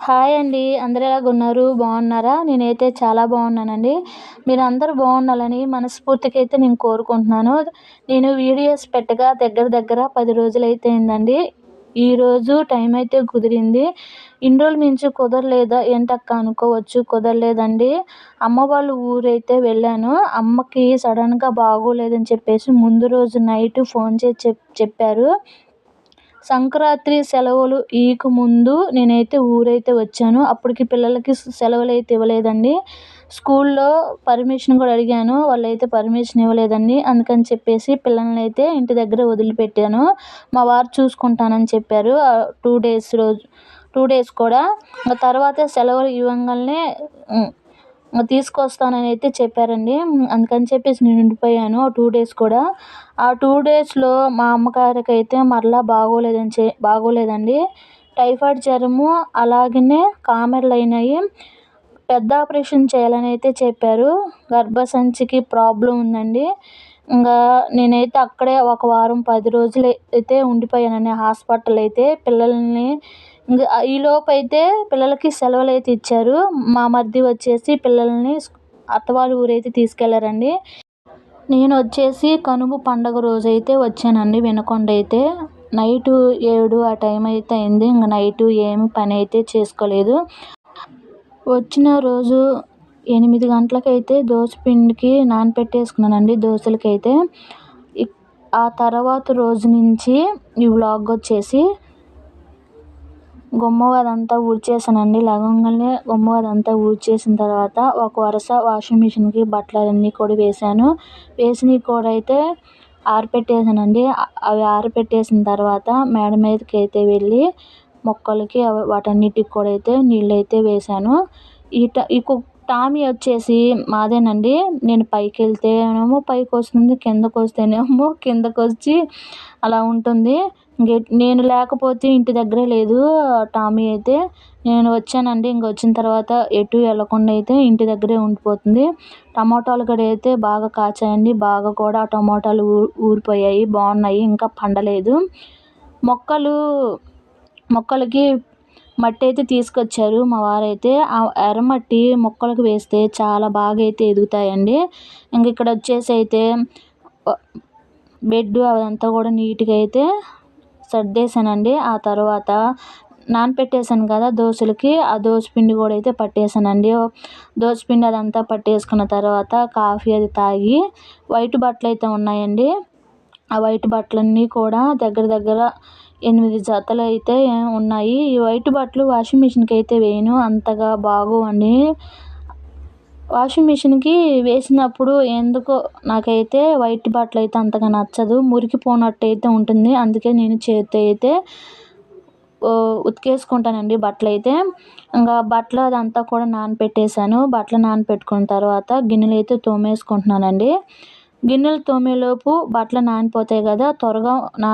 Hi అండి. అందరు ఎలాగున్నారు బాగున్నారా? నేనైతే చాలా బాగున్నానండి. మీరు అందరూ బాగుండాలని మనస్ఫూర్తికి అయితే నేను కోరుకుంటున్నాను. నేను వీడియోస్ పెట్టగా దగ్గర దగ్గర పది రోజులు అయితే అయిందండి ఈరోజు టైం అయితే కుదిరింది. ఇన్ని రోజుల నుంచి కుదరలేదా? ఏంటక్క అనుకోవచ్చు. కుదరలేదండి. అమ్మ వాళ్ళ ఊరైతే వెళ్ళాను. అమ్మకి సడన్గా బాగోలేదని చెప్పేసి ముందు రోజు నైట్ ఫోన్ చేసి చెప్ చెప్పారు. సంక్రాంతి సెలవులు ఇక ముందు నేనైతే ఊరైతే వచ్చాను. అప్పటికి పిల్లలకి సెలవులు అయితే ఇవ్వలేదండి. స్కూల్లో పర్మిషన్ కూడా అడిగాను. వాళ్ళైతే పర్మిషన్ ఇవ్వలేదండి. అందుకని చెప్పేసి పిల్లల్ని అయితే ఇంటి దగ్గర వదిలిపెట్టాను. మా వారు చూసుకుంటానని చెప్పారు. టూ డేస్ రోజు టూ డేస్ కూడా. తర్వాత సెలవులు ఇవ్వగానే తీసుకొస్తానని అయితే చెప్పారండి. అందుకని చెప్పేసి నేను ఉండిపోయాను. టూ డేస్ కూడా. ఆ టూ డేస్లో మా అమ్మగారికి అయితే మరలా బాగోలేదని చె బాగోలేదండి. టైఫాయిడ్ జ్వరము అలాగనే కామెర్లు అయినాయి పెద్ద ఆపరేషన్ చేయాలని అయితే చెప్పారు. గర్భసంచికి ప్రాబ్లం ఉందండి. ఇంకా నేనైతే అక్కడే ఒక వారం పది రోజులు అయితే ఉండిపోయానండి హాస్పిటల్ అయితే పిల్లల్ని ఇంకా ఈలోపు అయితే పిల్లలకి సెలవులు అయితే ఇచ్చారు. మా మరిది వచ్చేసి పిల్లల్ని అత్తవారి ఊరైతే తీసుకెళ్ళారండి నేను వచ్చేసి కనుమ పండగ రోజు అయితే వచ్చానండి వినకొండ అయితే నైటు ఏడు ఆ టైం అయితే అయింది. ఇంక నైటు ఏమి పని అయితే చేసుకోలేదు. వచ్చిన రోజు ఎనిమిది గంటలకైతే పిండికి నానపెట్టేసుకున్నానండి దోశలకైతే. ఆ తర్వాత రోజు నుంచి ఈ వ్లాగ్ వచ్చేసి గుమ్మ ఊడ్చేసానండి. లవంగానే గుమ్మ ఊడ్చేసిన తర్వాత ఒక వరుస వాషింగ్ మిషన్కి బట్టలన్నీ కూడా వేసాను. వేసినవి కూడా అయితే ఆరపెట్టేసానండి. అవి ఆరిపెట్టేసిన తర్వాత మేడ మీదకి అయితే వెళ్ళి మొక్కలకి వాటన్నిటికి కూడా అయితే నీళ్ళు అయితే వేసాను. ఈ ఈ టామీ వచ్చేసి మాదేనండి. నేను పైకి వెళ్తేనేమో పైకి వస్తుంది కిందకు వస్తేనేమో కిందకు వచ్చి అలా ఉంటుంది. నేను లేకపోతే ఇంటి దగ్గరే లేదు టామీ అయితే. నేను వచ్చానండి ఇంక వచ్చిన తర్వాత ఎటు వెళ్ళకుండా అయితే ఇంటి దగ్గరే ఉండిపోతుంది. టమాటాలు కూడా అయితే బాగా కాచాయండి బాగా కూడా టమాటాలు ఊరిపోయాయి బాగున్నాయి ఇంకా పండలేదు. మొక్కలు మొక్కలకి మట్టి అయితే తీసుకొచ్చారు మా వారైతే. ఆ ఎర్రమట్టి మొక్కలకు వేస్తే చాలా బాగా అయితే ఎదుగుతాయండి. ఇంక ఇక్కడ వచ్చేసి అయితే బెడ్ అదంతా కూడా నీట్గా అయితే సర్దేశానండి. ఆ తర్వాత నానపెట్టేశాను కదా దోశలకి ఆ పిండి కూడా అయితే పట్టేసానండి పిండి అదంతా పట్టేసుకున్న తర్వాత కాఫీ అది తాగి వైట్ బట్టలు అయితే ఉన్నాయండి. ఆ వైట్ బట్టలన్నీ కూడా దగ్గర దగ్గర ఎనిమిది జతలు అయితే ఉన్నాయి. ఈ వైట్ బట్టలు వాషింగ్ మిషన్కి అయితే వేయను అంతగా బాగోవండి. వాషింగ్ మిషన్కి వేసినప్పుడు ఎందుకో నాకైతే వైట్ బట్టలు అయితే అంతగా నచ్చదు. మురికిపోనట్టు అయితే ఉంటుంది. అందుకే నేను చేతితో అయితే ఉతికేసుకుంటానండి బట్టలు అయితే ఇంకా బట్టలు అదంతా కూడా నానపెట్టేశాను. బట్టలు నానపెట్టుకున్న తర్వాత గిన్నెలు అయితే తోమేసుకుంటున్నానండి. గిన్నెలు తోమేలోపు బట్టలు నానిపోతాయి కదా త్వరగా నా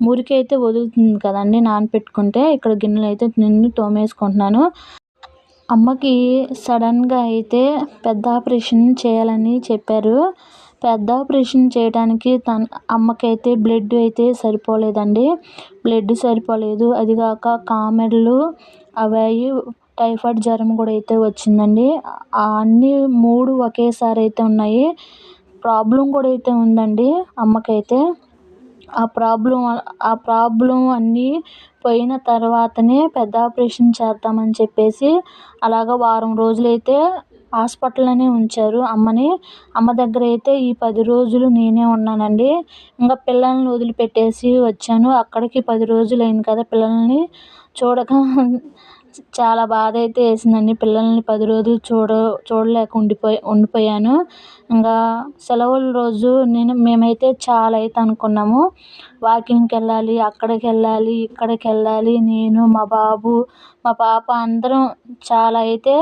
మురికి అయితే వదులుతుంది కదండి నానపెట్టుకుంటే. ఇక్కడ గిన్నెలు అయితే నిన్ను తోమేసుకుంటున్నాను. అమ్మకి సడన్గా అయితే పెద్ద ఆపరేషన్ చేయాలని చెప్పారు. పెద్ద ఆపరేషన్ చేయడానికి తన అమ్మకైతే బ్లడ్ అయితే సరిపోలేదండి. బ్లడ్ సరిపోలేదు. అది కాక కామెర్లు అవి టైఫాయిడ్ జ్వరం కూడా అయితే వచ్చిందండి. అన్నీ మూడు ఒకేసారి అయితే ఉన్నాయి. ప్రాబ్లం కూడా అయితే ఉందండి అమ్మకైతే. ఆ ప్రాబ్లం ఆ ప్రాబ్లం అన్నీ పోయిన తర్వాతనే పెద్ద ఆపరేషన్ చేద్దామని చెప్పేసి అలాగ వారం రోజులైతే హాస్పిటల్లోనే ఉంచారు. అమ్మని అమ్మ దగ్గర అయితే ఈ పది రోజులు నేనే ఉన్నానండి. ఇంకా పిల్లల్ని వదిలిపెట్టేసి వచ్చాను. అక్కడికి పది రోజులు అయింది కదా పిల్లల్ని చూడక చాలా బాధ అయితే వేసిందండి. పిల్లల్ని పది రోజులు చూడ చూడలేక ఉండిపోయి ఉండిపోయాను. ఇంకా సెలవుల రోజు నేను మేమైతే చాలా అయితే అనుకున్నాము. వాకింగ్కి వెళ్ళాలి అక్కడికి వెళ్ళాలి ఇక్కడికి వెళ్ళాలి. నేను మా బాబు మా పాప అందరం చాలా అయితే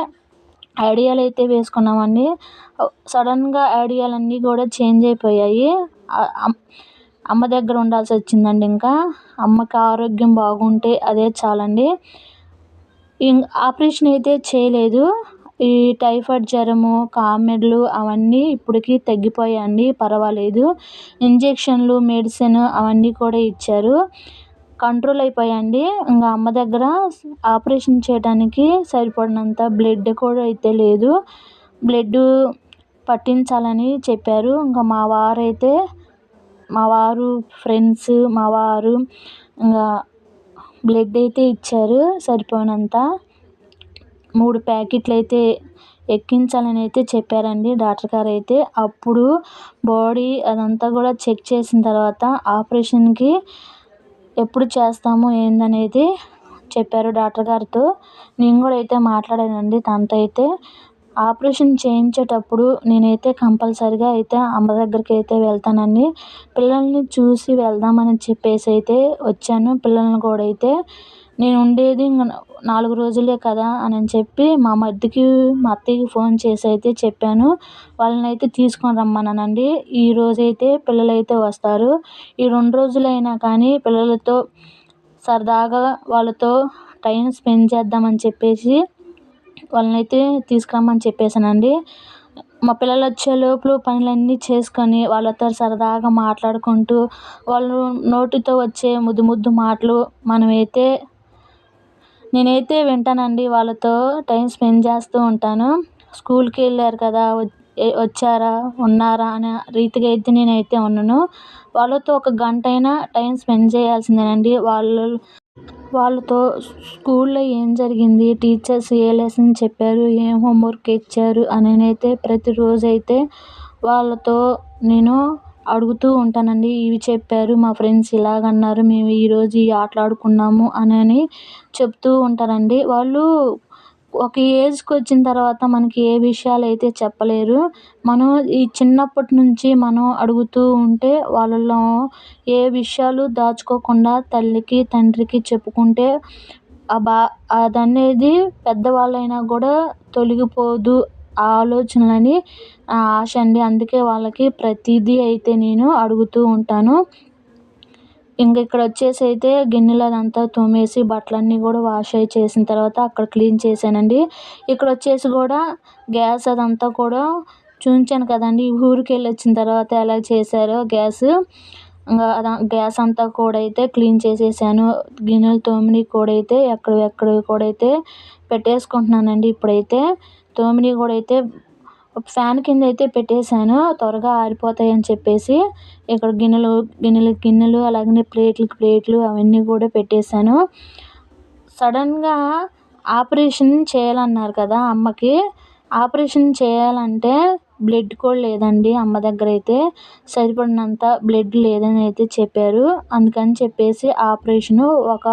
ఐడియాలు అయితే వేసుకున్నామండి. సడన్గా ఐడియాలు అన్నీ కూడా చేంజ్ అయిపోయాయి. అమ్మ దగ్గర ఉండాల్సి వచ్చిందండి ఇంకా. అమ్మకి ఆరోగ్యం బాగుంటే అదే చాలండి. ఆపరేషన్ అయితే చేయలేదు. ఈ టైఫాయిడ్ జ్వరము కామెర్లు అవన్నీ ఇప్పటికి తగ్గిపోయాయండి. పర్వాలేదు. ఇంజక్షన్లు మెడిసిన్ అవన్నీ కూడా ఇచ్చారు. కంట్రోల్ అయిపోయాయండి ఇంకా అమ్మ దగ్గర ఆపరేషన్ చేయడానికి సరిపడినంత బ్లడ్ కూడా అయితే లేదు. బ్లడ్ పట్టించాలని చెప్పారు. ఇంకా మా వారైతే మా వారు ఫ్రెండ్స్ మా వారు ఇంకా బ్లడ్ అయితే ఇచ్చారు సరిపోయినంత మూడు ప్యాకెట్లు అయితే ఎక్కించాలని అయితే చెప్పారండి డాక్టర్ గారు అయితే అప్పుడు బాడీ అదంతా కూడా చెక్ చేసిన తర్వాత ఆపరేషన్కి ఎప్పుడు చేస్తాము ఏందనేది చెప్పారు డాక్టర్ గారితో. నేను కూడా అయితే మాట్లాడానండి తనతో అయితే. ఆపరేషన్ చేయించేటప్పుడు నేనైతే కంపల్సరిగా అయితే అమ్మ దగ్గరికి అయితే వెళ్తానండి. పిల్లల్ని చూసి వెళ్దామని చెప్పేసి అయితే వచ్చాను. పిల్లల్ని కూడా అయితే నేను ఉండేది నాలుగు రోజులే కదా అని చెప్పి మా మరిదికి మా అత్తయ్యకి ఫోన్ చేసి అయితే చెప్పాను. వాళ్ళని అయితే తీసుకొని రమ్మన్నానండి. ఈ రోజైతే పిల్లలు అయితే వస్తారు. ఈ రెండు రోజులైనా కానీ పిల్లలతో సరదాగా వాళ్ళతో టైం స్పెండ్ చేద్దామని చెప్పేసి వాళ్ళని అయితే తీసుకురమ్మని చెప్పేసానండి మా పిల్లలు వచ్చే లోపల పనులన్నీ చేసుకొని వాళ్ళతో సరదాగా మాట్లాడుకుంటూ వాళ్ళు నోటితో వచ్చే ముద్దు ముద్దు మాటలు మనమైతే నేనైతే వింటానండి వాళ్ళతో టైం స్పెండ్ చేస్తూ ఉంటాను. స్కూల్కి వెళ్ళారు కదా వచ్చారా ఉన్నారా అనే రీతిగా అయితే నేనైతే ఉండను వాళ్ళతో ఒక గంట అయినా టైం స్పెండ్ చేయాల్సిందేనండి. వాళ్ళు వాళ్ళతో స్కూల్లో ఏం జరిగింది? టీచర్స్ ఏ లెసన్ చెప్పారు? ఏం హోంవర్క్ ఇచ్చారు? అని అయితే ప్రతిరోజు అయితే వాళ్ళతో నేను అడుగుతూ ఉంటానండి. ఇవి చెప్పారు మా ఫ్రెండ్స్ ఇలాగ అన్నారు మేము ఈరోజు ఈ ఆటలు ఆడుకున్నాము అని చెప్తూ ఉంటారండి. వాళ్ళు ఒక ఏజ్కి వచ్చిన తర్వాత మనకి ఏ విషయాలు అయితే చెప్పలేరు మనం ఈ చిన్నప్పటి నుంచి మనం అడుగుతూ ఉంటే వాళ్ళలో ఏ విషయాలు దాచుకోకుండా తల్లికి తండ్రికి చెప్పుకుంటే ఆ బా అది అనేది పెద్దవాళ్ళైనా కూడా తొలగిపోదు ఆ ఆలోచనలని ఆశ అండి. అందుకే వాళ్ళకి ప్రతిదీ అయితే నేను అడుగుతూ ఉంటాను. ఇంక ఇక్కడ వచ్చేసి అయితే గిన్నెలు అదంతా తోమేసి బట్టలన్నీ కూడా వాష్ అయి చేసిన తర్వాత అక్కడ క్లీన్ చేశానండి. ఇక్కడ వచ్చేసి కూడా గ్యాస్ అదంతా కూడా చూపించాను కదండి. ఊరికి వెళ్ళి వచ్చిన తర్వాత ఎలా చేశారో గ్యాస్. ఇంకా గ్యాస్ అంతా కూడా అయితే క్లీన్ చేసేసాను. గిన్నెలు తోమిని కూడా అయితే ఎక్కడ ఎక్కడ కూడా అయితే పెట్టేసుకుంటున్నానండి ఇప్పుడైతే. తోమిని కూడా అయితే ఫ్యాన్ కింద అయితే పెట్టేశాను. త్వరగా ఆరిపోతాయి అని చెప్పేసి ఇక్కడ గిన్నెలు గిన్నెలు గిన్నెలు అలాగనే ప్లేట్లకు ప్లేట్లు అవన్నీ కూడా పెట్టేశాను. సడన్గా ఆపరేషన్ చేయాలన్నారు కదా అమ్మకి. ఆపరేషన్ చేయాలంటే బ్లడ్ కూడా లేదండి అమ్మ దగ్గర అయితే. సరిపడినంత బ్లడ్ లేదని అయితే చెప్పారు. అందుకని చెప్పేసి ఆపరేషను ఒక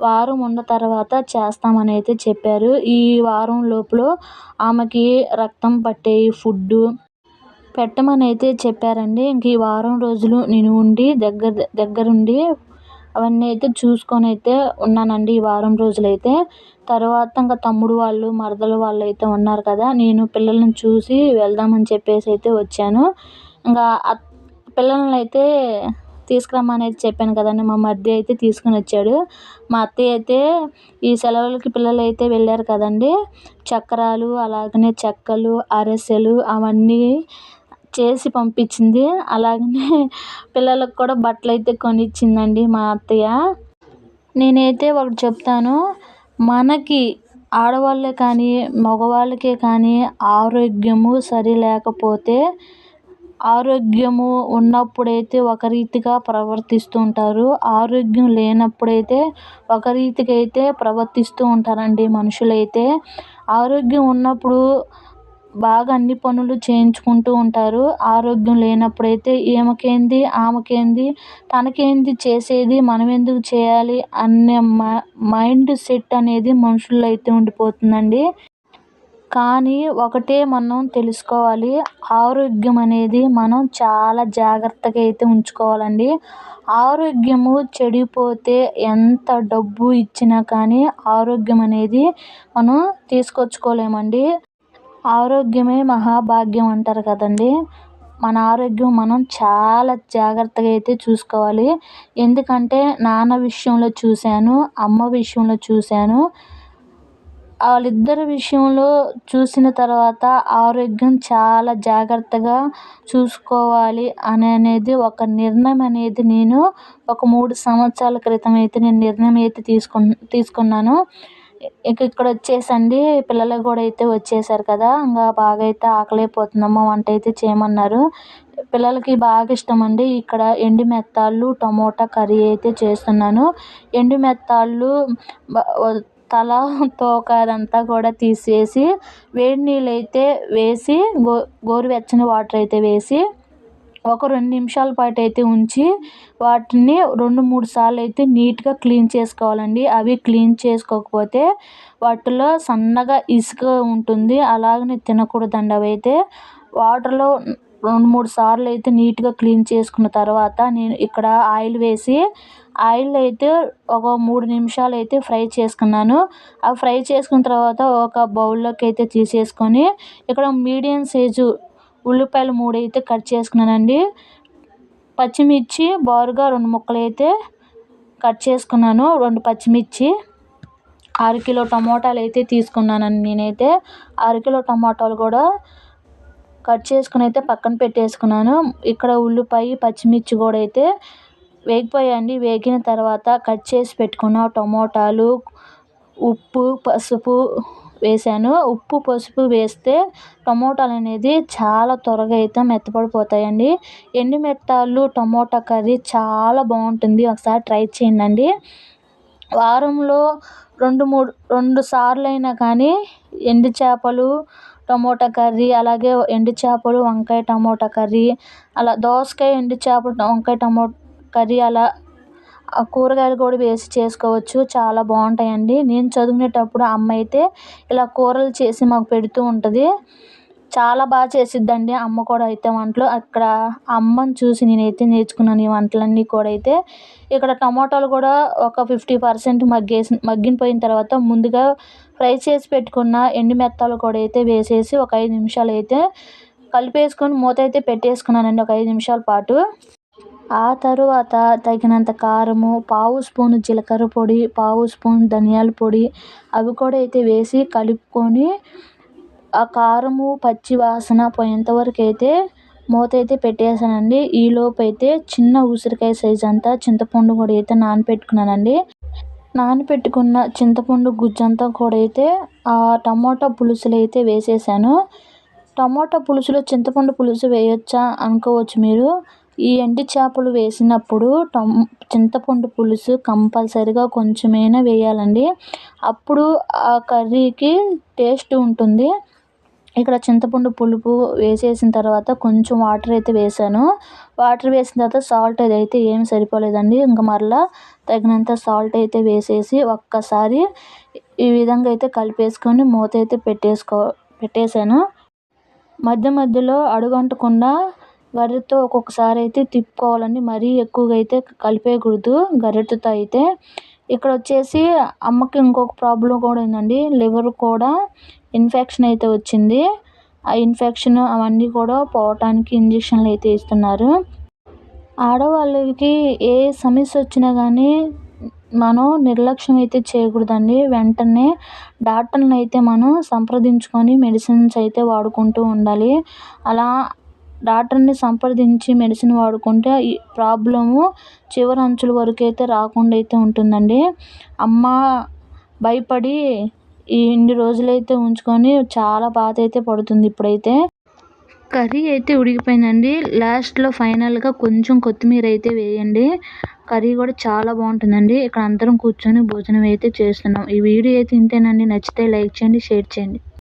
వారం ఉన్న తర్వాత చేస్తామని అయితే చెప్పారు. ఈ వారం లోపల ఆమెకి రక్తం పట్టే ఫుడ్డు పెట్టమని అయితే చెప్పారండి. ఇంక ఈ వారం రోజులు నేను ఉండి దగ్గర దగ్గరుండి అవన్నీ అయితే చూసుకొని అయితే ఉన్నానండి ఈ వారం రోజులైతే. తర్వాత ఇంకా తమ్ముడు వాళ్ళు మరదలు వాళ్ళు అయితే ఉన్నారు కదా నేను పిల్లల్ని చూసి వెళ్దామని చెప్పేసి అయితే వచ్చాను. ఇంకా పిల్లల్ని అయితే తీసుకురమ్మని అయితే చెప్పాను కదండి మా మధ్య అయితే తీసుకుని వచ్చాడు. మా అత్తయ్య అయితే ఈ సెలవులకి పిల్లలు అయితే వెళ్ళారు కదండి. చక్రాలు అలాగనే చెక్కలు అరిసెలు అవన్నీ చేసి పంపించింది. అలాగనే పిల్లలకు కూడా బట్టలు అయితే కొనిచ్చిందండి మా అత్తయ్య. నేనైతే ఒకటి చెప్తాను. మనకి ఆడవాళ్ళే కానీ మగవాళ్ళకే కానీ ఆరోగ్యము సరి లేకపోతే ఆరోగ్యము ఉన్నప్పుడైతే ఒక రీతిగా ప్రవర్తిస్తూ ఉంటారు. ఆరోగ్యం లేనప్పుడైతే ఒక రీతికైతే ప్రవర్తిస్తూ ఉంటారండి మనుషులైతే. ఆరోగ్యం ఉన్నప్పుడు బాగా అన్ని పనులు చేయించుకుంటూ ఉంటారు. ఆరోగ్యం లేనప్పుడైతే ఈమెకేంది ఆమెకేంది తనకేంది చేసేది మనం ఎందుకు చేయాలి అనే మైండ్ సెట్ అనేది మనుషుల్లో అయితే ఉండిపోతుందండి. కానీ ఒకటే మనం తెలుసుకోవాలి. ఆరోగ్యం అనేది మనం చాలా జాగ్రత్తగా అయితే ఉంచుకోవాలండి. ఆరోగ్యము చెడిపోతే ఎంత డబ్బు ఇచ్చినా కానీ ఆరోగ్యం అనేది మనం తీసుకొచ్చుకోలేమండి. ఆరోగ్యమే మహాభాగ్యం అంటారు కదండి. మన ఆరోగ్యం మనం చాలా జాగ్రత్తగా అయితే చూసుకోవాలి. ఎందుకంటే నాన్న విషయంలో చూశాను అమ్మ విషయంలో చూశాను. వాళ్ళిద్దరి విషయంలో చూసిన తర్వాత ఆరోగ్యం చాలా జాగ్రత్తగా చూసుకోవాలి అని అనేది ఒక నిర్ణయం అనేది నేను ఒక మూడు సంవత్సరాల క్రితం అయితే నేను నిర్ణయం అయితే తీసుకు తీసుకున్నాను. ఇక్కడ వచ్చేసండి. పిల్లలు కూడా అయితే వచ్చేసారు కదా. ఇంకా బాగా అయితే ఆకలి అయిపోతుందమ్మా వంట అయితే చేయమన్నారు. పిల్లలకి బాగా ఇష్టం అండి ఇక్కడ ఎండు మెత్తాలు టమోటా కర్రీ అయితే చేస్తున్నాను. ఎండు మెత్తాళ్ళు తల తోక అదంతా కూడా తీసేసి వేడి నీళ్ళు అయితే వేసి గో గోరువెచ్చని వాటర్ అయితే వేసి ఒక రెండు నిమిషాల పాటు అయితే ఉంచి వాటిని రెండు మూడు సార్లు అయితే నీట్గా క్లీన్ చేసుకోవాలండి. అవి క్లీన్ చేసుకోకపోతే వాటిలో సన్నగా ఇసుక ఉంటుంది. అలాగని తినకూడదండి అవి అయితే వాటర్లో రెండు మూడు సార్లు అయితే నీట్గా క్లీన్ చేసుకున్న తర్వాత నేను ఇక్కడ ఆయిల్ వేసి ఆయిల్ అయితే ఒక మూడు నిమిషాలు అయితే ఫ్రై చేసుకున్నాను. ఆ ఫ్రై చేసుకున్న తర్వాత ఒక బౌల్లోకి అయితే తీసేసుకొని ఇక్కడ మీడియం సైజు ఉల్లిపాయలు మూడు అయితే కట్ చేసుకున్నానండి. పచ్చిమిర్చి బారుగా రెండు ముక్కలు అయితే కట్ చేసుకున్నాను రెండు పచ్చిమిర్చి. అర కిలో టమోటాలు అయితే తీసుకున్నానండి నేనైతే. అర కిలో టమాటాలు కూడా కట్ చేసుకుని అయితే పక్కన పెట్టేసుకున్నాను. ఇక్కడ ఉల్లిపాయ పచ్చిమిర్చి కూడా అయితే వేగిపోయాయండి. వేగిన తర్వాత కట్ చేసి పెట్టుకున్న టమోటాలు ఉప్పు పసుపు వేసాను. ఉప్పు పసుపు వేస్తే టమోటాలు అనేది చాలా త్వరగా అయితే మెత్తపడిపోతాయండి. ఎండు మెత్తాలు టమోటా కర్రీ చాలా బాగుంటుంది. ఒకసారి ట్రై చేయండి వారంలో రెండు మూడు రెండు సార్లు అయినా కానీ ఎండు చేపలు టమోటా కర్రీ అలాగే ఎండు చేపలు వంకాయ టమోటా కర్రీ అలా దోసకాయ ఎండు చేపలు వంకాయ టమోటా కర్రీ అలా కూరగాయలు కూడా వేసి చేసుకోవచ్చు. చాలా బాగుంటాయండి. నేను చదువుకునేటప్పుడు అమ్మ అయితే ఇలా కూరలు చేసి మాకు పెడుతూ ఉంటుంది. చాలా బాగా చేసిద్దండి అమ్మ కూడా అయితే వంటలు. అక్కడ అమ్మని చూసి నేనైతే నేర్చుకున్నాను ఈ వంటలన్నీ కూడా అయితే. ఇక్కడ టమాటాలు కూడా ఒక ఫిఫ్టీ పర్సెంట్ మగ్గేసి మగ్గిన పోయిన తర్వాత ముందుగా ఫ్రై చేసి పెట్టుకున్న ఎండు మెత్తాలు కూడా అయితే వేసేసి ఒక ఐదు నిమిషాలు అయితే కలిపేసుకొని మూత అయితే పెట్టేసుకున్నానండి. ఒక ఐదు నిమిషాల పాటు. ఆ తరువాత తగినంత కారము పావు స్పూను జీలకర్ర పొడి పావు స్పూన్ ధనియాల పొడి అవి కూడా అయితే వేసి కలుపుకొని ఆ కారము పచ్చి వాసన పోయేంత వరకు అయితే మూత అయితే పెట్టేసానండి ఈలోపు అయితే చిన్న ఉసిరికాయ సైజ్ అంతా చింతపండు కూడా అయితే నానపెట్టుకున్నానండి. నానపెట్టుకున్న చింతపండు గుజ్జంతా కూడా అయితే ఆ టమోటా పులుసులు అయితే వేసేసాను. టమోటా పులుసులో చింతపండు పులుసు వేయొచ్చా అనుకోవచ్చు మీరు. ఈ ఎండు చేపలు వేసినప్పుడు టమ్ చింతపండు పులుసు కంపల్సరిగా కొంచెమైనా వేయాలండి. అప్పుడు ఆ కర్రీకి టేస్ట్ ఉంటుంది. ఇక్కడ చింతపండు పులుపు వేసేసిన తర్వాత కొంచెం వాటర్ అయితే వేసాను. వాటర్ వేసిన తర్వాత సాల్ట్ అయితే ఏం సరిపోలేదండి. ఇంకా మరలా తగినంత సాల్ట్ అయితే వేసేసి ఒక్కసారి ఈ విధంగా అయితే కలిపేసుకొని మూత అయితే పెట్టేసుకో పెట్టేశాను. మధ్య మధ్యలో అడుగంటకుండా గరిటెతో ఒక్కొక్కసారి అయితే తిప్పుకోవాలండి. మరీ ఎక్కువగా అయితే కలిపేయకూడదు. గరిటెతో అయితే. ఇక్కడ వచ్చేసి అమ్మకి ఇంకొక ప్రాబ్లం కూడా ఉందండి. లివర్ కూడా ఇన్ఫెక్షన్ అయితే వచ్చింది. ఆ ఇన్ఫెక్షన్ అవన్నీ కూడా పోవటానికి ఇంజక్షన్లు అయితే ఇస్తున్నారు. ఆడవాళ్ళకి ఏ సమస్య వచ్చినా కానీ మనం నిర్లక్ష్యం అయితే చేయకూడదండి. వెంటనే డాక్టర్ని అయితే మనం సంప్రదించుకొని మెడిసిన్స్ అయితే వాడుకుంటూ ఉండాలి. అలా డాక్టర్ని సంప్రదించి మెడిసిన్ వాడుకుంటే ఈ ప్రాబ్లము చివరి అంచుల వరకు అయితే రాకుండా అయితే ఉంటుందండి. అమ్మ భయపడి ఈ ఇన్ని రోజులైతే ఉంచుకొని చాలా బాధ అయితే పడుతుంది ఇప్పుడైతే. కర్రీ అయితే ఉడికిపోయిందండి. లాస్ట్లో ఫైనల్గా కొంచెం కొత్తిమీర అయితే వేయండి. కర్రీ కూడా చాలా బాగుంటుందండి. ఇక్కడ అందరం కూర్చొని భోజనం అయితే చేస్తున్నాం. ఈ వీడియో అయితే ఇంతేనండి. నచ్చితే లైక్ చేయండి షేర్ చేయండి.